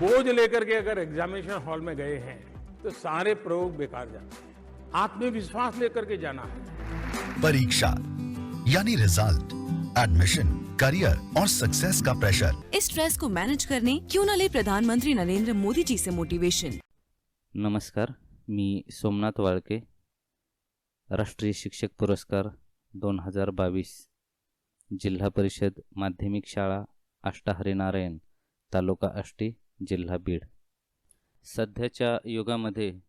बोझ लेकर के अगर एग्जामिनेशन हॉल में गए हैं तो सारे प्रयोग बेकार जाते हैं। आत्मविश्वास लेकर के जाना है। परीक्षा यानी रिज़ल्ट एडमिशन करियर और सक्सेस का प्रेशर इस स्ट्रेस को मैनेज करने क्यों न ले प्रधानमंत्री नरेंद्र मोदी जी से मोटिवेशन नमस्कार मी सोमनाथ वाळके राष्ट्रीय शिक्षक पुरस्कार दोन हज़ार बावीस जिल्हा परिषद माध्यमिक शाळा आष्टाहरीनारायण तालुका आष्टी जिल्हा बीड. सध्याच्या युगामध्ये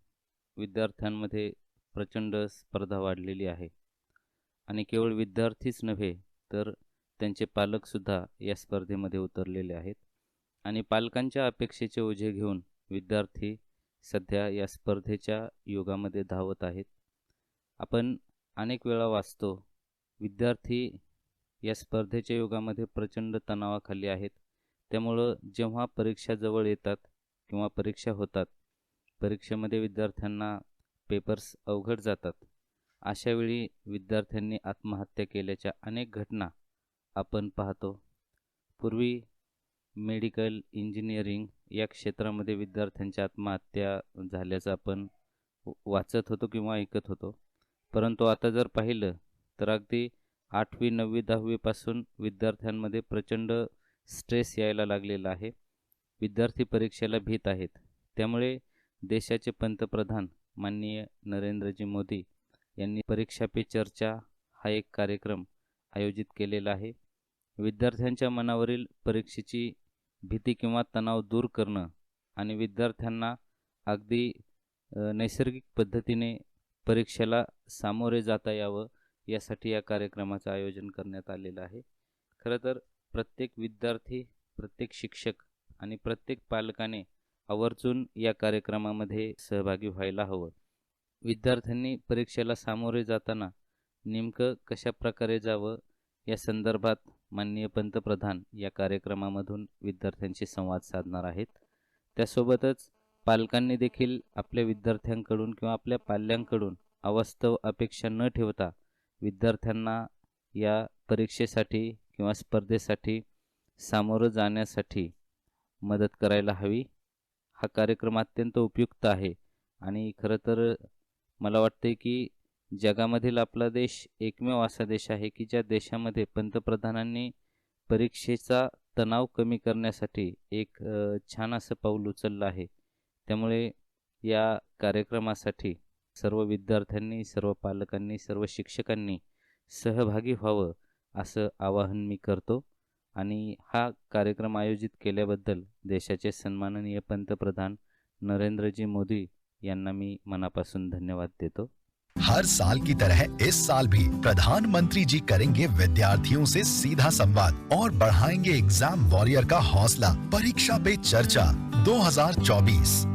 विद्यार्थ्यांमध्ये प्रचंड स्पर्धा वाढलेली आहे. आणि केवळ विद्यार्थीच नव्हे तर त्यांचे पालकसुद्धा या स्पर्धेमध्ये उतरलेले आहेत. आणि पालकांच्या अपेक्षेचे ओझे घेऊन विद्यार्थी सध्या या स्पर्धेच्या युगामध्ये धावत आहेत. आपण अनेक वेळा वाचतो विद्यार्थी या स्पर्धेच्या युगामध्ये प्रचंड तणावाखाली आहेत. त्यामुळं जेव्हा परीक्षा जवळ येतात किंवा परीक्षा होतात परीक्षेमध्ये विद्यार्थ्यांना पेपर्स अवघड जातात. अशावेळी विद्यार्थ्यांनी आत्महत्या केल्याच्या अनेक घटना आपण पाहतो. पूर्वी मेडिकल इंजिनिअरिंग या क्षेत्रामध्ये विद्यार्थ्यांच्या आत्महत्या झाल्याचं आपण वाचत होतो किंवा ऐकत होतो. परंतु आता जर पाहिलं तर अगदी आठवी नववी दहावीपासून विद्यार्थ्यांमध्ये प्रचंड स्ट्रेस यायला लागलेला आहे. विद्यार्थी परीक्षेला भीत आहेत. त्यामुळे देशाचे पंतप्रधान माननीय नरेंद्रजी मोदी यांनी परीक्षा पे चर्चा हा एक कार्यक्रम आयोजित केलेला आहे. विद्यार्थ्यांच्या मनावरील परीक्षेची भीती किंवा तणाव दूर करणं आणि विद्यार्थ्यांना अगदी नैसर्गिक पद्धतीने परीक्षेला सामोरे जाता यावं यासाठी या कार्यक्रमाचं आयोजन करण्यात आलेलं आहे. खरं तर प्रत्येक विद्यार्थी प्रत्येक शिक्षक आणि प्रत्येक पालकाने आवर्जून या कार्यक्रमामध्ये सहभागी व्हायला हवं. विद्यार्थ्यांनी परीक्षेला सामोरे जाताना नेमकं कशा प्रकारे जावं या संदर्भात माननीय पंतप्रधान या कार्यक्रमामधून विद्यार्थ्यांशी संवाद साधणार आहेत. त्यासोबतच पालकांनी देखील आपल्या विद्यार्थ्यांकडून किंवा आपल्या पाल्यांकडून अवास्तव अपेक्षा न ठेवता विद्यार्थ्यांना या परीक्षेसाठी किंवा स्पर्धेसाठी सामोरं जाण्यासाठी मदत करायला हवी. हा कार्यक्रम अत्यंत उपयुक्त आहे. आणि खरं तर मला वाटते की जगामधील आपला देश एकमेव असा देश आहे की ज्या देशामध्ये पंतप्रधानांनी परीक्षेचा तणाव कमी करण्यासाठी एक छान असं पाऊल उचललं आहे. त्यामुळे या कार्यक्रमासाठी सर्व विद्यार्थ्यांनी सर्व पालकांनी सर्व शिक्षकांनी सहभागी व्हावं. असं आवाहन मी करतो. आणि हा कार्यक्रम आयोजित केल्याबद्दल देशाचे सन्माननीय पंतप्रधान नरेंद्रजी मोदी यांना मी मनापासून धन्यवाद देतो. हर साल की तरह इस साल भी प्रधानमंत्री जी करेंगे विद्यार्थियों से सीधा संवाद और बढ़ाएंगे एग्जाम वॉरियर का हौसला परीक्षा पे चर्चा 2024